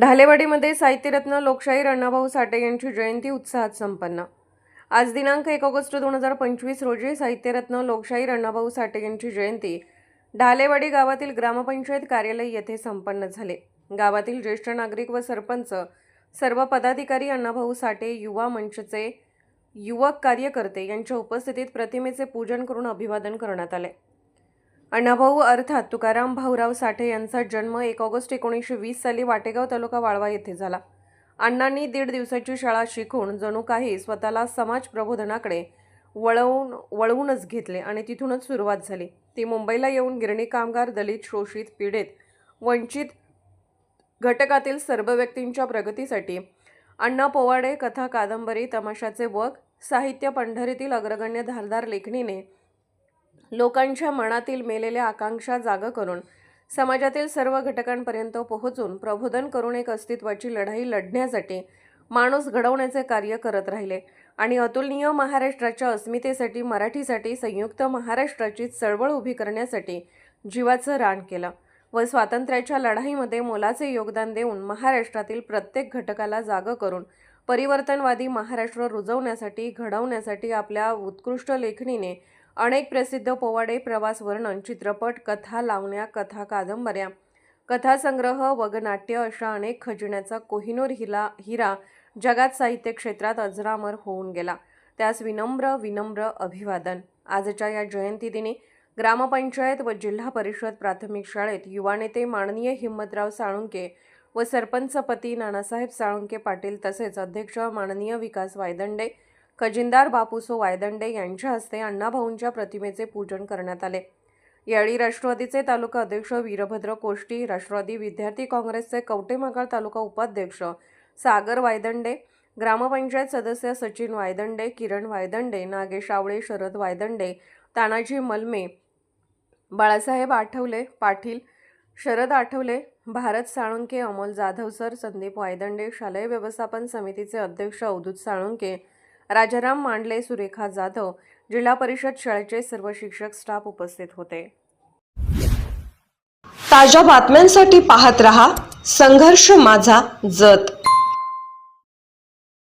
ढालेवाडीमध्ये साहित्यरत्न लोकशाहीर अण्णाभाऊ साठे यांची जयंती उत्साहात संपन्न. आज दिनांक एक ऑगस्ट दोन हजार पंचवीस रोजी साहित्यरत्न लोकशाहीर अण्णाभाऊ साठे यांची जयंती ढालेवाडी गावातील ग्रामपंचायत कार्यालय येथे संपन्न झाले. गावातील ज्येष्ठ नागरिक व सरपंच सर्व पदाधिकारी अण्णाभाऊ साठे युवा मंचचे युवक कार्यकर्ते यांच्या उपस्थितीत प्रतिमेचे पूजन करून अभिवादन करण्यात आले. अण्णाभाऊ अर्थात तुकाराम भाऊराव साठे यांचा जन्म एक ऑगस्ट एकोणीसशे वीस साली वाटेगाव तालुका वाळवा येथे झाला. अण्णांनी दीड दिवसाची शाळा शिकून जणू काही स्वतःला समाज प्रबोधनाकडे वळवून वळवूनच घेतले आणि तिथूनच सुरुवात झाली. ती मुंबईला येऊन गिरणी कामगार दलित शोषित पीडित वंचित घटकातील सर्व व्यक्तींच्या प्रगतीसाठी अण्णा पोवाडे कथा कादंबरी तमाशाचे वग साहित्य पंढरीतील अग्रगण्य धारदार लेखणीने लोकांच्या मनातील मेलेल्या आकांक्षा जाग करून समाजातील सर्व घटकांपर्यंत पोहोचून प्रबोधन करून एक अस्तित्वाची लढाई लढण्यासाठी माणूस घडवण्याचे कार्य करत राहिले आणि अतुलनीय महाराष्ट्राच्या अस्मितेसाठी मराठीसाठी संयुक्त महाराष्ट्राची चळवळ उभी करण्यासाठी जीवाचं रान केलं व स्वातंत्र्याच्या लढाईमध्ये मोलाचे योगदान देऊन महाराष्ट्रातील प्रत्येक घटकाला जाग करून परिवर्तनवादी महाराष्ट्र रुजवण्यासाठी घडवण्यासाठी आपल्या उत्कृष्ट लेखणीने अनेक प्रसिद्ध पोवाडे प्रवास वर्णन चित्रपट कथा लावण्या कथा कादंबऱ्या कथासंग्रह वगनाट्य अशा अनेक खजिन्याचा कोहिनूर हिला हिरा जगात साहित्य क्षेत्रात अजरामर होऊन गेला. त्यास विनम्र विनम्र अभिवादन. आजच्या या जयंतीदिनी ग्रामपंचायत व जिल्हा परिषद प्राथमिक शाळेत युवा नेते माननीय हिम्मतराव साळुंके व सरपंचपती नानासाहेब साळुंके पाटील तसेच अध्यक्ष माननीय विकास वायदंडे खजिनदार बापूसो वायदंडे यांच्या हस्ते अण्णाभाऊंच्या प्रतिमेचे पूजन करण्यात आले. यावेळी राष्ट्रवादीचे तालुका अध्यक्ष वीरभद्र कोष्टी राष्ट्रवादी विद्यार्थी काँग्रेसचे कवटेमागाळ तालुका उपाध्यक्ष सागर वायदंडे ग्रामपंचायत सदस्य सचिन वायदंडे किरण वायदंडे नागेश आवळे शरद वायदंडे तानाजी मलमे बाळासाहेब आठवले पाटील शरद आठवले भारत साळुंके अमोल जाधव सर संदीप वायदंडे शालेय व्यवस्थापन समितीचे अध्यक्ष अवधूत साळुंके राजाराम मांडले सुरेखा जाधव जिल्हा परिषद शाळेचे सर्व शिक्षक स्टाफ उपस्थित होते. ताज्या बातम्यांसाठी पाहत रहा संघर्ष माझा जत.